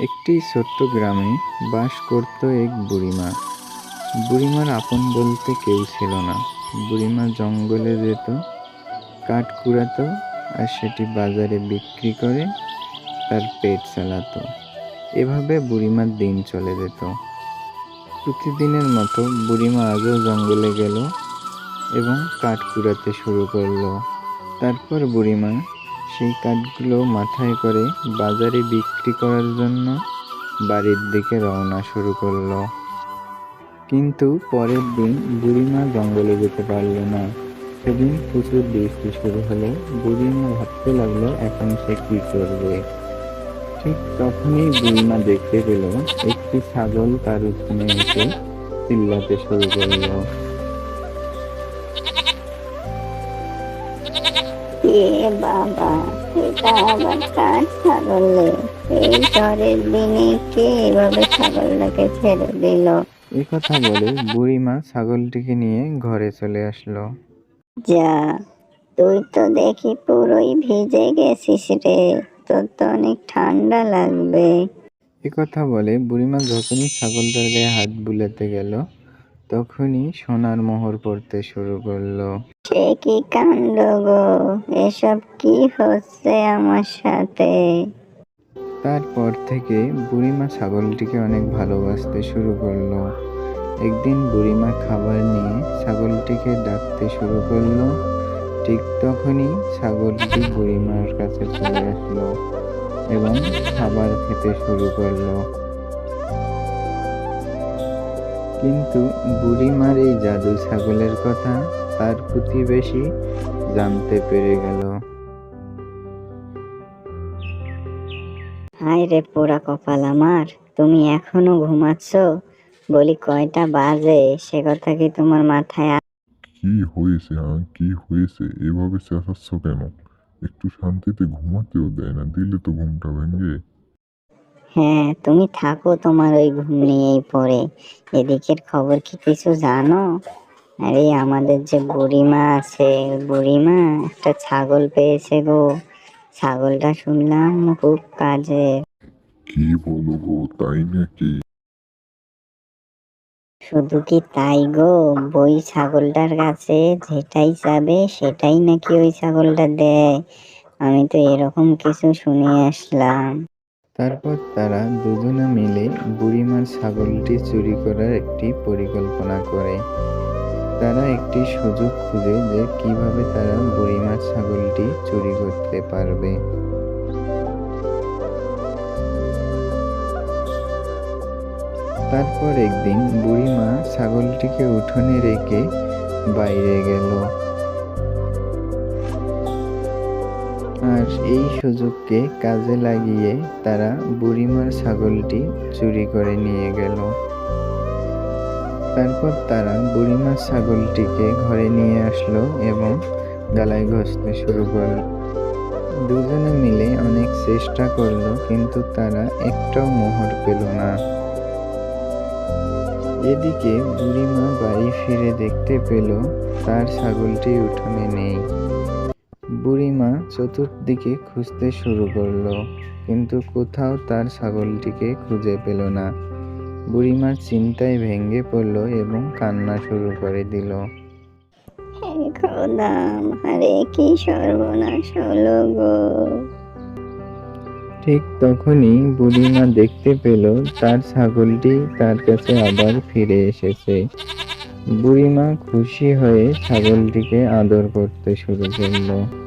একটি ছোট্ট গ্রামে বাস করত এক বুড়িমা। বুড়িমার আপন বলতে কেউ ছিল না। বুড়িমা জঙ্গলে যেত, কাঠ কুড়াতো আর সেটি বাজারে বিক্রি করে তার পেট চালাতো। এভাবে বুড়িমার দিন চলে যেত। প্রতিদিনের মতো বুড়িমা আজও জঙ্গলে গেল এবং কাঠ কুড়াতে শুরু করল। তারপর বুড়িমা সেই কাঠগুলো মাথায় করে বাজারে বিক্রি করার জন্য বাড়ির দিকে রওনা শুরু করল। কিন্তু পরের দিন বুড়িমা জঙ্গলে যেতে পারল না। সেদিন প্রচুর বৃষ্টি শুরু হলো বুড়িমা ভাবতে লাগল, এখন সে কি করবে? ঠিক তখনই বুড়িমা দেখতে পেল, একটি ছাগল তার উঠোনে এসে চিল্লাতে শুরু করল। এ বাবা এটা আবার কার ছাগল? এই ঝড়ের দিনে কে এভাবে ছাগলটাকে ছেড়ে দিল? এ কথা বলে বুড়িমা ছাগলটিকে নিয়ে ঘরে চলে আসলো। যা তুই তো দেখি পুরোই ভিজে গেছিস রে। তোর তো অনেক ঠান্ডা লাগবে। এ কথা বলে বুড়িমা যখনই ছাগলটার গায়ে হাত বুলাতে গেল তখনই সোনার মোহর পড়তে শুরু করল। সে কি কাণ্ড গো? এসব কি হচ্ছে আমার সাথে? তারপর থেকে বুড়িমা ছাগলটিকে অনেক ভালোবাসতে শুরু করল। একদিন বুড়িমা খাবার নিয়ে ছাগলটিকে ডাকতে শুরু করল। ঠিক তখনই ছাগলটি বুড়িমার কাছে চলে আসলো এবং খাবার খেতে শুরু করল। কিন্তু বুড়িমার এই জাদু ছাগলের কথা তার প্রতিবেশী জানতে পেরে গেল। হায় রে পোড়া কপাল আমার তুমি এখনও ঘুমাচ্ছ? বলি কয়টা বাজে? সে কথা কি তোমার মাথায় আ- কি হয়েছে হ্যাঁ কি হয়েছে? এভাবে চেঁচাচ্ছ কেন? একটু শান্তিতে ঘুমাতেও দেয় না দিলে তো ঘুমটা ভেঙে হ্যাঁ তুমি থাকো তোমার ওই ঘুম নিয়েই পড়ে। এদিকের খবর কি কিছু জানো? আরে আমাদের যে বুড়িমা আছে বুড়িমা একটা ছাগল পেয়েছে গো। ছাগলটা শুনলাম খুব কাজে। কি বলো গো তাই নাকি? শুধু কি তাই গো? বই ছাগলটার কাছে যেটাই চাবে সেটাই নাকি ওই ছাগলটা দেয়। আমি তো এরকম কিছু শুনে আসলাম। তারপর তারা দুজনে মিলে বুড়িমার ছাগলটি চুরি করার একটি পরিকল্পনা করে। তারা একটি সুযোগ খুঁজে যে কীভাবে তারা বুড়িমার ছাগলটি চুরি করতে পারবে। তারপর একদিন বুড়িমা ছাগলটিকে উঠোনে রেখে বাইরে গেল। আর এই সুযোগকে কাজে লাগিয়ে তারা বুড়িমার ছাগলটি চুরি করে নিয়ে গেল। তারপর তারা বুড়িমার ছাগলটিকে ঘরে নিয়ে আসলো এবং গালায় ঘষতে শুরু করল। দুজনে মিলে অনেক চেষ্টা করল, কিন্তু তারা একটাও মোহর পেল না। এদিকে বুড়িমা বাড়ি ফিরে দেখতে পেল, তার ছাগলটি উঠোনে নেই। বুড়িমা চতুর্দিকে খুঁজতে শুরু করল, কিন্তু কোথাও তার ছাগলটিকে খুঁজে পেল না। বুড়িমার চিন্তায় ভেঙে পড়ল এবং কান্না শুরু করে দিল। হে আরে কি সর্বনাশ হলো গো। ঠিক তখনই বুড়িমা দেখতে পেল তার ছাগলটি তার কাছে আবার ফিরে এসেছে। বুড়িমা খুশি হয়ে ছাগলটিকে আদর করতে শুরু করল।